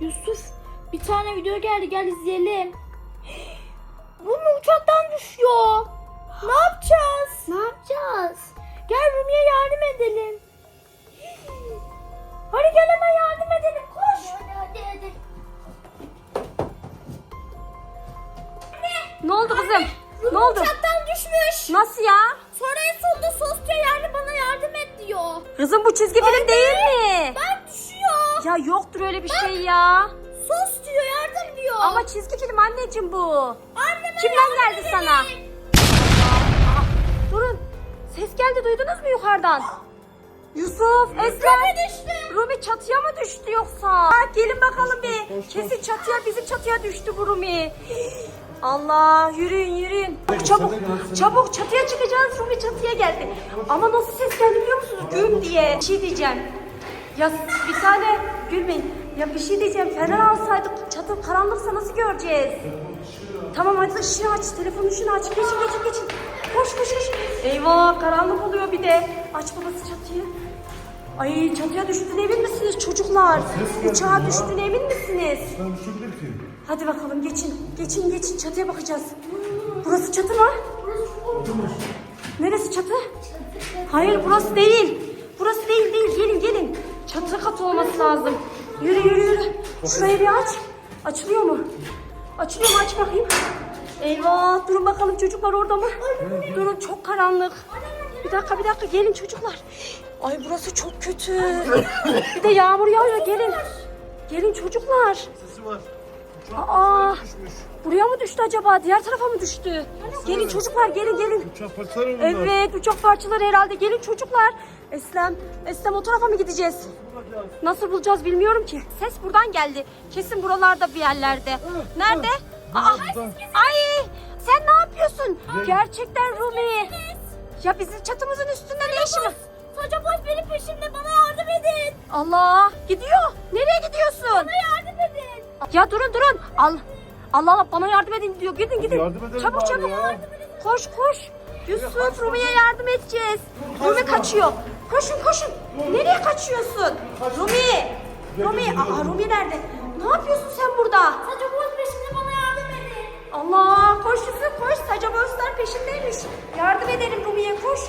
Yusuf bir tane video geldi gel izleyelim. Rumi uçaktan düşüyor. Ne yapacağız? Ne yapacağız? Gel Rumi'ye yardım edelim. Hadi gel hemen yardım edelim koş. Hadi hadi hadi. Ne oldu kızım? Ne Rumi oldu? uçaktan düşmüş. Nasıl ya? Sonra en sonunda sos diyor yani bana yardım et diyor. Kızım bu çizgi film değil mi? Düşüyor. Ya yoktur öyle bir şey ya. Sos diyor yardım diyor. Ama çizgi film anneciğim bu. Anneme Kimden yardım geldi edelim. sana? Durun. Ses geldi duydunuz mu yukarıdan? Yusuf, Esra. düştü. Rumi çatıya mı düştü yoksa? Ha, gelin bakalım bir. Kesin çatıya bizim çatıya düştü bu Rumi. Allah yürüyün yürüyün. Çabuk çabuk çatıya çıkacağız. Rumi çatıya geldi. Ama nasıl ses geldi biliyor musunuz? Güm diye. Bir şey diyeceğim. Ya bir tane gülmeyin. Ya bir şey diyeceğim. Fener alsaydık çatı karanlıksa nasıl göreceğiz? Tamam hadi ışığı aç. Telefonun ışığını aç. Geçin geçin geçin. Koş koş koş. Eyvah karanlık oluyor bir de. Aç babası çatıyı. Ay çatıya düştüğüne emin misiniz çocuklar? Uçağa düştüğüne emin misiniz? Ben düşebilir ki. Hadi bakalım geçin. Geçin geçin çatıya bakacağız. Burası çatı mı? Neresi çatı? Hayır burası değil. Burası değil değil gelin gelin. Çatı katı olması lazım. Yürü yürü yürü. Şurayı bir aç. Açılıyor mu? Açılıyor mu aç bakayım. Eyvah durun bakalım çocuklar orada mı? Durun çok karanlık. Bir dakika bir dakika gelin çocuklar. Ay burası çok kötü. Bir de yağmur yağıyor gelin. Gelin çocuklar. Sesi var. Aa, Düşmüş. buraya mı düştü acaba? Diğer tarafa mı düştü? Gelin çocuklar gelin gelin. Uçak parçaları mı bunlar? Evet uçak parçaları herhalde. Gelin çocuklar. Eslem, Eslem o tarafa mı gideceğiz? Nasıl bulacağız bilmiyorum ki. Ses buradan geldi. Kesin buralarda bir yerlerde. Nerede? Aa, ay sen ne yapıyorsun? Gerçekten Rumi. Ya bizim çatımızın üstünde ne işin var? Boş benim peşimde bana yardım edin. Allah gidiyor. Nereye gidiyorsun? Yardım edin. Ya durun durun. Al. Allah Allah bana yardım edin diyor. Gidin gidin. Yardım edelim çabuk bari çabuk. ya. Koş koş. Yusuf Rumi'ye yardım edeceğiz. Rumi kaçıyor. Koşun koşun. Nereye kaçıyorsun? Rumi. Rumi. Aa Rumi nerede? Ne yapıyorsun sen burada? Saca boş peşimde bana yardım edin. Allah koş Yusuf koş. Saca Boğazlar peşindeymiş. Yardım edelim Rumi'ye koş.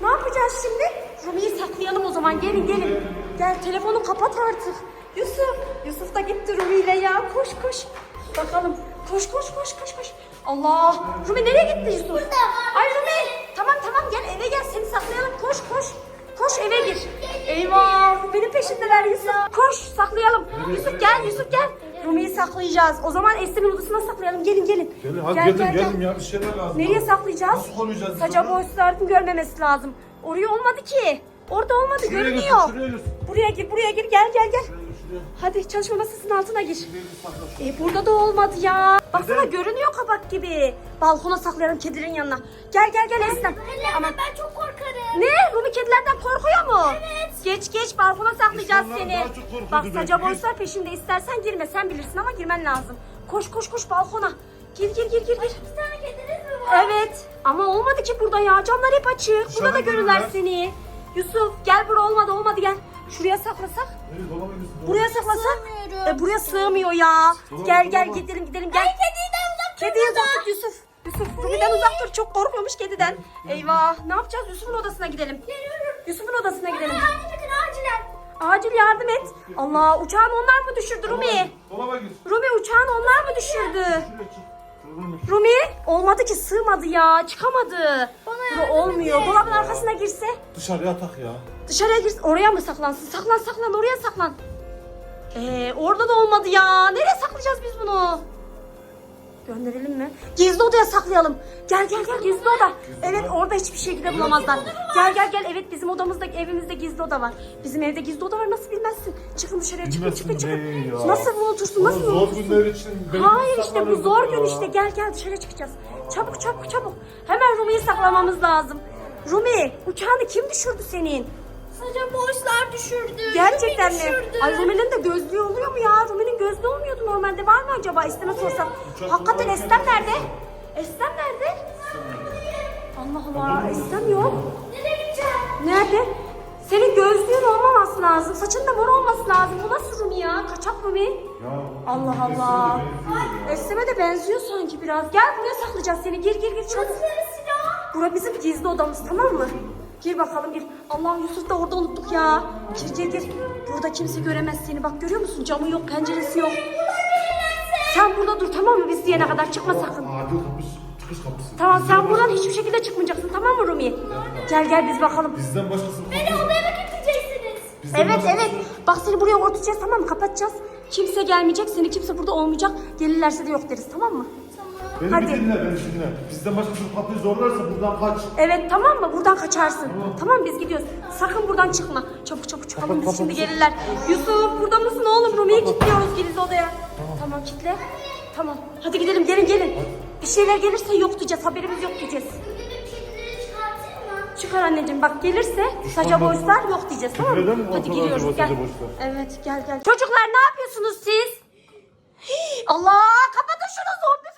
Ne yapacağız şimdi? Rumi'yi saklayalım o zaman. Gelin gelin. Gel telefonu kapat artık. Yusuf. Yusuf da gitti Rumi ile ya. Koş koş. Bakalım. Koş koş koş koş koş. Allah. Rumi nereye gitti Yusuf? Ay Rumi. Tamam tamam gel eve gel. Seni saklayalım. Koş koş. Koş eve gir. Eyvah. Benim peşindeler Yusuf. Koş saklayalım. Yusuf gel Yusuf gel. Rumi'yi saklayacağız. O zaman Eslem'in odasına saklayalım. Gelin gelin. Gelin hadi Gel, gelin gel, gel. gelin ya bir şeyler lazım. Nereye saklayacağız? Nasıl koruyacağız Saca onu? boşlarının görmemesi lazım. Oraya olmadı ki. Orada olmadı Şuraya götür, görünüyor. şuraya götür. Buraya gir buraya gir gel gel gel. Şuraya. Hadi çalışma masasının altına gir. E burada da olmadı ya. Baksana Neden? görünüyor kapak gibi. Balkona saklayalım kedinin yanına. Gel gel gel Eslem. Ama ben çok korkarım. ne? Rumi kedilerden korkuyor mu? Evet. Geç geç balkona saklayacağız İnsanlar seni. daha çok korkuyordu Bak belki. saca boşlar peşinde istersen girme sen bilirsin ama girmen lazım. Koş koş koş balkona. Gir gir gir gir gir. Bir tane kediniz mi var? Evet ama olmadı ki burada ya camlar hep açık. Burada da görürler görürler. seni. Yusuf gel buraya olmadı olmadı gel. Şuraya saklasak. Nereye dolaba girsin? Buraya saklasak. Sığmıyorum. E, buraya sığmıyor ya. Dolaba, Gel gel dolaba. gidelim gidelim gel. Kediden uzak dur Kediye burada. uzak tut Yusuf. Yusuf Rumi'den uzak dur çok korkuyormuş kediden. Eyvah ne yapacağız Yusuf'un odasına gidelim. Yusuf'un odasına gidelim. Yardım edin acilen. Acil yardım et. Allah uçağını onlar mı düşürdü Rumi? Dolaba gir. Rumi uçağını onlar mı düşürdü? Şuraya çık. Rumi olmadı ki sığmadı ya çıkamadı. Bana olmuyor. Dolabın arkasına girse. Dışarıya atak ya. Dışarıya girsin. Oraya mı saklansın? Saklan saklan oraya saklan. Ee, orada da olmadı ya. Nereye saklayacağız biz bunu? Gönderelim mi? Gizli odaya saklayalım. Gel gel gel gizli oda. Evet orada hiçbir şekilde bulamazlar. Gel gel gel. Evet bizim odamızda evimizde gizli oda var. Bizim evde gizli oda var nasıl bilmezsin. Çıkın dışarıya çıkın çıkın Bilmezsin çıkın. ne ya? Nasıl unutursun nasıl Zor unutursun? günler için. Hayır işte bu zor ya. gün işte. Gel gel dışarı çıkacağız. Çabuk çabuk çabuk. Hemen Rumi'yi saklamamız lazım. Rumi uçağını kim düşürdü senin? Saca boşlar düşürdü. Gerçekten mi? düşürdü. Ay Rumi'nin de gözlüğü oluyor mu ya? Rumi'nin gözlüğü olmuyordu normalde. Var mı acaba? Estem'e sorsam. Hakikaten Estem nerede? Estem nerede? Allah Allah. Estem yok. Nereye gideceğim? Nerede? Senin gözlüğün olmaması lazım. Saçın da mor olması lazım. Bu nasıl Rumi ya? Kaçak Rumi. Ya. Allah Allah. Esreme de benziyor sanki biraz. Gel buraya saklayacağız seni. Gir gir gir çabuk. Bura bizim gizli odamız tamam mı? Gir bakalım gir. Allah Yusuf da orada unuttuk ya. Gir gir gir. Burada kimse göremez seni. Bak görüyor musun? Camı yok, penceresi yok. Sen burada dur tamam mı? Biz diyene kadar çıkma sakın. Acil kapısı, çıkış kapısı. Tamam sen buradan hiçbir şekilde çıkmayacaksın tamam mı Rumi? Gel gel biz bakalım. Bizden başkası Beni odaya mı getireceksiniz? Bizden Evet başkası- evet. Bak seni buraya ortacağız tamam mı? Kapatacağız. Kimse gelmeyecek. Seni kimse burada olmayacak. Gelirlerse de yok deriz tamam mı? Beni Hadi. bir dinle, beni dinle. Bizden başkası bu kapıyı zorlarsa buradan kaç. Evet tamam mı? Buradan kaçarsın. Tamam biz gidiyoruz. Sakın buradan çıkma. Çabuk çabuk çıkalım Kapat, biz kapat. şimdi gelirler. Yusuf burada mısın oğlum? Rumi'yi kilitliyoruz giriz odaya. Tamam kitle. Tamam. Hadi gidelim gelin gelin. Bir şeyler gelirse yok diyeceğiz. Haberimiz yok diyeceğiz. Çıkar anneciğim bak gelirse saca boşlar yok diyeceğiz tamam mı? mi Hadi ortadan giriyoruz acaba gel. saca boşlar? Evet gel gel. Çocuklar ne yapıyorsunuz siz? Hii, Allah kapatın şunu zombi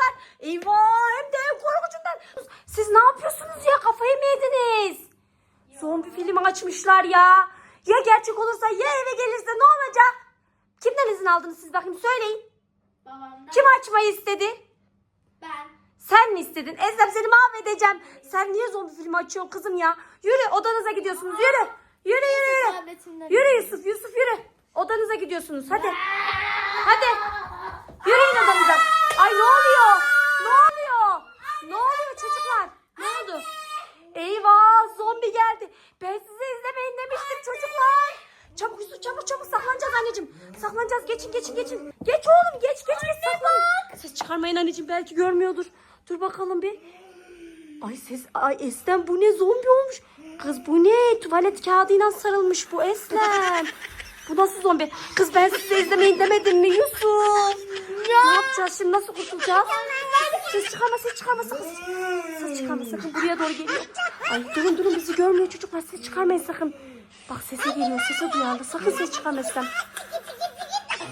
filmi izliyorlar. Eyvah hem de en korkucundan. Siz ne yapıyorsunuz ya kafayı mı yediniz? Zombi filmi açmışlar ya. Ya gerçek olursa ya eve gelirse ne olacak? Kimden izin aldınız siz bakayım söyleyin. Babamdan. Kim açmayı istedi? Ben. Sen mi istedin? Ezem seni mahvedeceğim. Sen niye zombi filmi açıyorsun kızım ya? Yürü odanıza gidiyorsunuz yürü. Yürü yürü yürü. Tabletimden. Yürü Yusuf Yusuf yürü. Odanıza gidiyorsunuz hadi. Hadi. Yürüyün odanıza. Ay ne oluyor? Ne oluyor? Ne oluyor çocuklar? Ne oldu? Eyvah zombi geldi. Ben size izlemeyin demiştim çocuklar. Çabuk Yusuf çabuk çabuk saklanacağız anneciğim. Saklanacağız geçin geçin geçin. Geç oğlum geç geç geç saklanın. Ses çıkarmayın anneciğim belki görmüyordur. Dur bakalım bir. Ay ses ay Eslem bu ne zombi olmuş. Kız bu ne? Tuvalet kağıdıyla sarılmış bu Eslem. bu nasıl zombi? Kız ben size izlemeyin demedim mi Yusuf? Ne yapacağız şimdi nasıl kurtulacağız? Ses çıkarma ses çıkarma sakın. Ses çıkarma sakın buraya doğru geliyor. Ay durun durun bizi görmüyor çocuklar ses çıkarmayın sakın. Bak sese geliyor sese duyarlı sakın ses çıkarma Eslem.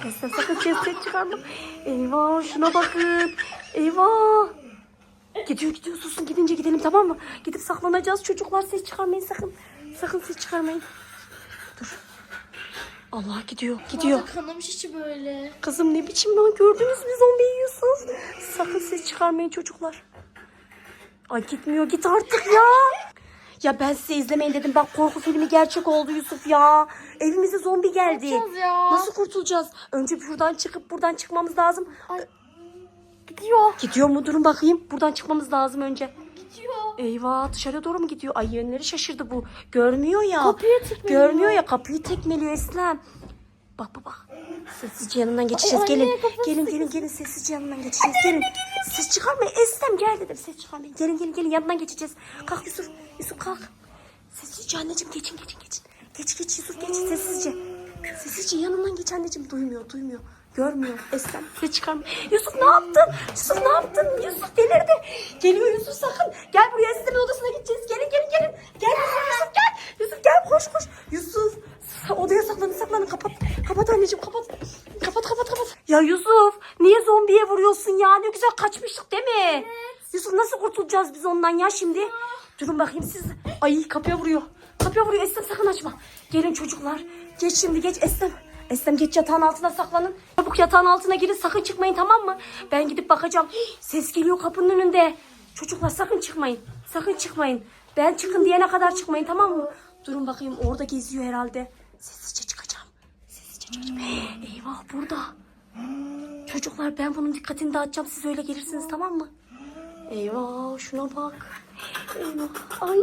Eslem sakın ses, ses çıkarma. Eyvah şuna bakın. Eyvah. Gidiyor gidiyor susun gidince gidelim tamam mı? Gidip saklanacağız çocuklar ses çıkarmayın sakın. Sakın ses çıkarmayın. Dur. Allah gidiyor gidiyor. Kanamış içi böyle. Kızım ne biçim lan gördünüz mü zombiyi Yusuf? Sakın ses çıkarmayın çocuklar. Ay gitmiyor git artık ya. Ya ben size izlemeyin dedim. Bak korku filmi gerçek oldu Yusuf ya. Evimize zombi geldi. ya? Nasıl kurtulacağız? Önce şuradan çıkıp buradan çıkmamız lazım. Gidiyor. Gidiyor mu? Durun bakayım. Buradan çıkmamız lazım önce. Gidiyor. Eyvah dışarı doğru mu gidiyor? Ay yönleri şaşırdı bu. Görmüyor ya. Kapıyı tekmeliyor. Görmüyor ya kapıyı tekmeliyor Eslem. Bak bak bak. Sessizce yanından geçeceğiz. Ay, gelin. anne, Gelin gelin gelin sessizce yanından geçeceğiz. Gelin. Ses çıkarmayın. Eslem gel dedim. Ses çıkarmayın. Gelin gelin gelin yanından geçeceğiz. Kalk Yusuf. Yusuf kalk. Sessizce anneciğim geçin geçin geçin. Geç geç Yusuf geç sessizce. Sessizce yanından geç anneciğim. Duymuyor duymuyor. Görmüyor Eslem. Ses çıkarma. Yusuf ne yaptın? Yusuf ne yaptın? Yusuf delirdi. Geliyor Yusuf sakın. Gel buraya Eslem'in odasına gideceğiz. Gelin gelin gelin. Gel Yusuf, Yusuf gel. Yusuf gel koş koş. Yusuf odaya saklanın saklanın. Kapat. Kapat anneciğim kapat. Kapat kapat kapat. Ya Yusuf niye zombiye vuruyorsun ya? Ne güzel kaçmıştık değil mi? Yusuf nasıl kurtulacağız biz ondan ya şimdi? Durun bakayım siz. Ay kapıya vuruyor. Kapıya vuruyor. Eslem sakın açma. Gelin çocuklar. Geç şimdi geç Eslem. Eslem geç yatağın altına saklanın. Çabuk yatağın altına girin sakın çıkmayın tamam mı? Ben gidip bakacağım. Ses geliyor kapının önünde. Çocuklar sakın çıkmayın. Sakın çıkmayın. Ben çıkın diyene kadar çıkmayın tamam mı? Durun bakayım orada geziyor herhalde. Sessizce çıkacağım. Sessizce çıkacağım. Eyvah burada. Çocuklar ben bunun dikkatini dağıtacağım. Siz öyle gelirsiniz tamam mı? Eyvah şuna bak. Ay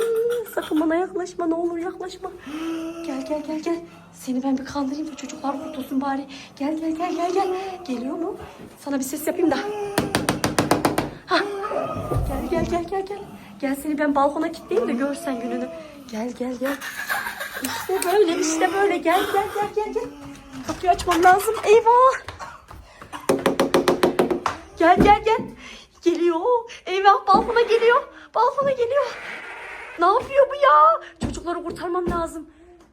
sakın bana yaklaşma ne olur yaklaşma. Gel gel gel gel. Seni ben bir kandırayım da çocuklar kurtulsun bari. Gel gel gel gel gel. Geliyor mu? Sana bir ses yapayım da. Hah. Gel gel gel gel gel. Gel seni ben balkona kilitleyeyim de görsen gününü. Gel gel gel. İşte böyle işte böyle gel gel gel gel gel. Kapıyı açmam lazım. Eyvah. Gel gel gel. Geliyor. Eyvah balkona geliyor. Balkona geliyor. Ne yapıyor bu ya? Çocukları kurtarmam lazım.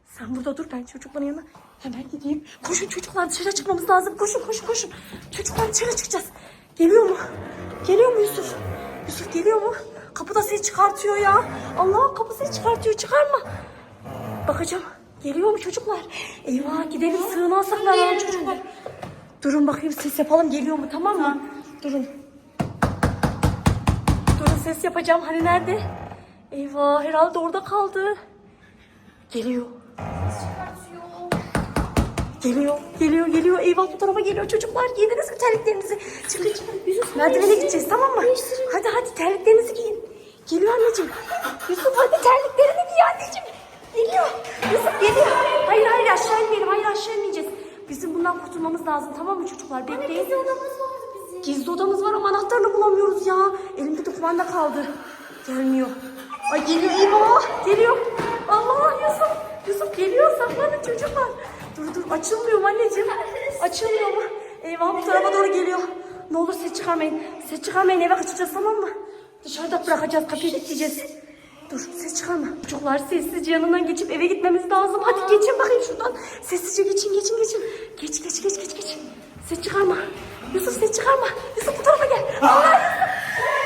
Sen burada dur ben çocukların yanına hemen gideyim. Koşun çocuklar dışarı çıkmamız lazım. Koşun koşun koşun. Çocuklar dışarı çıkacağız. Geliyor mu? Geliyor mu Yusuf? Yusuf geliyor mu? Kapıda ses çıkartıyor ya. Allah kapı ses çıkartıyor çıkarma. Bakacağım. Geliyor mu çocuklar? Eyvah gidelim sığınağa saklanalım çocuklar. Durun bakayım ses yapalım geliyor mu tamam mı? Durun. Ses yapacağım. Hani nerede? Eyvah herhalde orada kaldı. Geliyor. Geliyor, geliyor, geliyor. Eyvah bu tarafa geliyor çocuklar. Giydiniz mi terliklerinizi? Çıkın çıkın. Merdivene gideceğiz tamam mı? Hadi hadi terliklerinizi giyin. Geliyor anneciğim. Yusuf hadi terliklerini giy anneciğim. Geliyor. Yusuf geliyor. Hayır hayır aşağı inmeyelim. Hayır aşağı inmeyeceğiz. Bizim bundan kurtulmamız lazım tamam mı çocuklar? Bekleyin. Gizli odamız vardı bizim. Gizli odamız var ama anahtarını bulamıyoruz ya. Elimde de kumanda kaldı. Gelmiyor. Ay geliyor eyvah. Geliyor. Allah Yusuf. Yusuf geliyor saklanın çocuklar. Dur dur açılmıyor mu anneciğim? Açılmıyor mu? Eyvah bu tarafa doğru geliyor. Ne olur ses çıkarmayın. Ses çıkarmayın eve kaçacağız tamam mı? Dışarıda bırakacağız kapıyı kilitleyeceğiz. Dur ses çıkarma. Çocuklar sessizce yanından geçip eve gitmemiz lazım. Hadi geçin bakayım şuradan. Sessizce geçin geçin geçin. Geç geç geç geç geç. Ses çıkarma. Çıkarma. Yusuf bu tarafa gel. Allah Yusuf.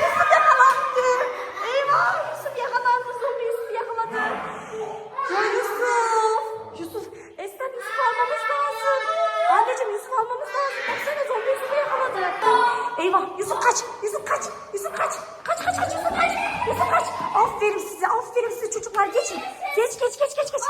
Yusuf yakalandı. Eyvah Yusuf yakalandı. Zombi Yusuf yakaladı. Ya Yusuf. Yusuf. Esnaf Yusuf almamız lazım. Anneciğim Yusuf almamız lazım. Baksana zombi Yusuf'u yakaladı. Eyvah Yusuf kaç. Yusuf kaç. Yusuf kaç. Kaç kaç kaç Yusuf kaç. Yusuf kaç. Aferin size. Aferin size çocuklar. Geçin. Geç geç geç geç geç.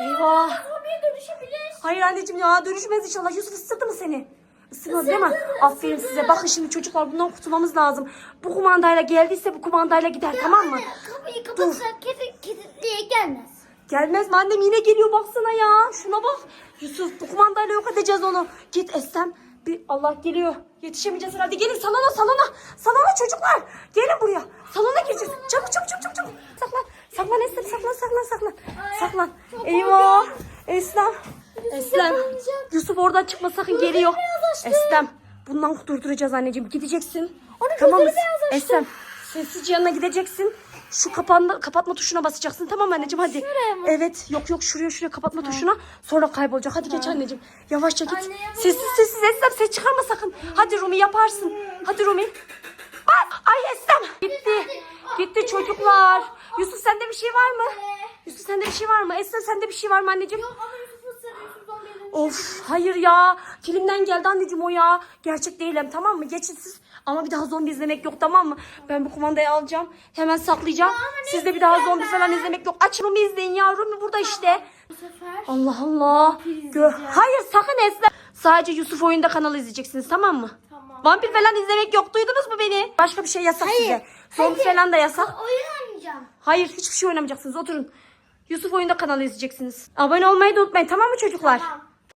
Eyvah. Zombiye dönüşebilir. Hayır anneciğim ya dönüşmez inşallah. Yusuf ısırdı mı seni? Isırmadı değil mi? Aferin size. Bakın şimdi çocuklar bundan kurtulmamız lazım. Bu kumandayla geldiyse bu kumandayla gider tamam mı? Kapıyı kapatsak kedi diye gelmez. Gelmez mi annem yine geliyor baksana ya. Şuna bak. Yusuf bu kumandayla yok edeceğiz onu. Git Estem. Bir Allah geliyor. Yetişemeyeceğiz herhalde. Gelin salona salona. Salona çocuklar. Gelin buraya. Salona gireceğiz. Çabuk çabuk çabuk çabuk. çabuk. Saklan. Saklan Estem saklan saklan saklan. Saklan. Eyvah. Eslem. Eslem. Yusuf oradan çıkma sakın geliyor. beyazlaştı. Eslem. Bundan durduracağız anneciğim. Gideceksin. Onun tamam mı? Eslem. Sessizce yanına gideceksin. Şu kapanma, kapatma tuşuna basacaksın tamam mı anneciğim hadi. Şuraya mı? Evet yok yok şuraya şuraya kapatma tuşuna. Sonra kaybolacak. Hadi geç anneciğim. Yavaşça git. Anne, sessiz sessiz Eslem ses çıkarma sakın. Hadi Rumi yaparsın. Hadi Rumi. Bak ay Eslem. Gitti. Gitti çocuklar. Yusuf sende bir şey var mı? Yusuf sende bir şey var mı? Eslem sende bir şey var mı anneciğim? Ama Yusuf ısırır. Yusuf zombiye dönüşür. Of hayır ya. Filmden geldi anneciğim o ya. Gerçek değilim tamam mı? Geçin siz. Ama bir daha zombi izlemek yok tamam mı? Ben bu kumandayı alacağım. Hemen saklayacağım. Siz de bir daha zombi falan izlemek yok. Açın Rumi izleyin ya. Rumi burada işte. Bu sefer Allah Allah. Gö hayır sakın Esra. Sadece Yusuf oyunda kanalı izleyeceksiniz tamam mı? Tamam. Vampir falan izlemek yok. Duydunuz mu beni? Başka bir şey yasak size. Zombi hayır. falan da yasak. oyun oynayacağım. Hayır hiçbir şey oynamayacaksınız. Oturun. Yusuf oyunda kanalı izleyeceksiniz. Abone olmayı da unutmayın tamam mı çocuklar? Tamam.